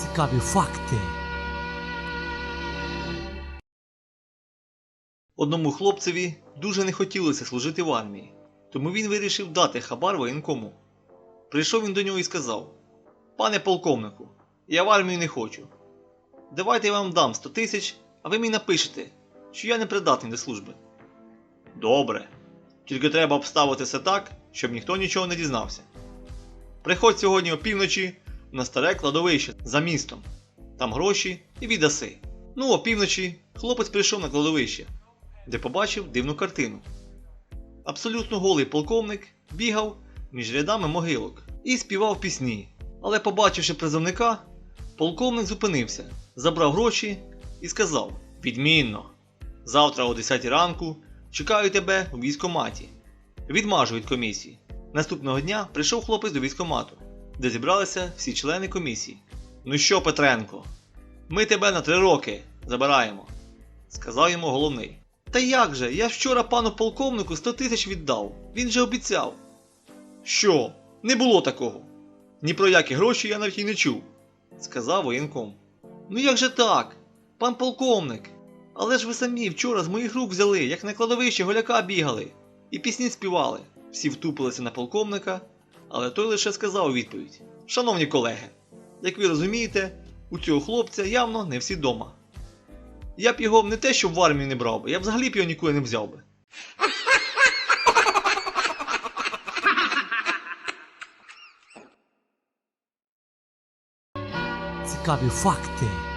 Цікаві факти. Одному хлопцеві дуже не хотілося служити в армії, тому він вирішив дати хабар воєнкому. Прийшов він до нього і сказав: Пане полковнику, я в армію не хочу. Давайте я вам дам 100 тисяч, а ви мені напишете, що я не придатний до служби. Добре. Тільки треба обставити все так, щоб ніхто нічого не дізнався. Приходь сьогодні опівночі на старе кладовище за містом. Там гроші і віддаси. Ну, опівночі хлопець прийшов на кладовище, де побачив дивну картину. Абсолютно голий полковник бігав між рядами могилок і співав пісні. Але побачивши призовника, полковник зупинився, забрав гроші і сказав: Відмінно! Завтра о 10 ранку чекаю тебе у військкоматі. Відмажу від комісії. Наступного дня прийшов хлопець до військкомату, де зібралися всі члени комісії. Ну що, Петренко, ми тебе на три роки забираємо, сказав йому головний. Та як же? Я вчора пану полковнику 100 тисяч віддав. Він же обіцяв. Що? Не було такого. Ні про які гроші я навіть і не чув, сказав воєнком. Ну як же так? Пан полковник. Але ж ви самі вчора з моїх рук взяли, як на кладовище голяка бігали, і пісні співали. Всі втупилися на полковника, але той лише сказав у відповідь: Шановні колеги, як ви розумієте, у цього хлопця явно не всі дома. Я б його не те, що в армію не брав би, я взагалі б його нікуди не взяв би. Цікаві факти.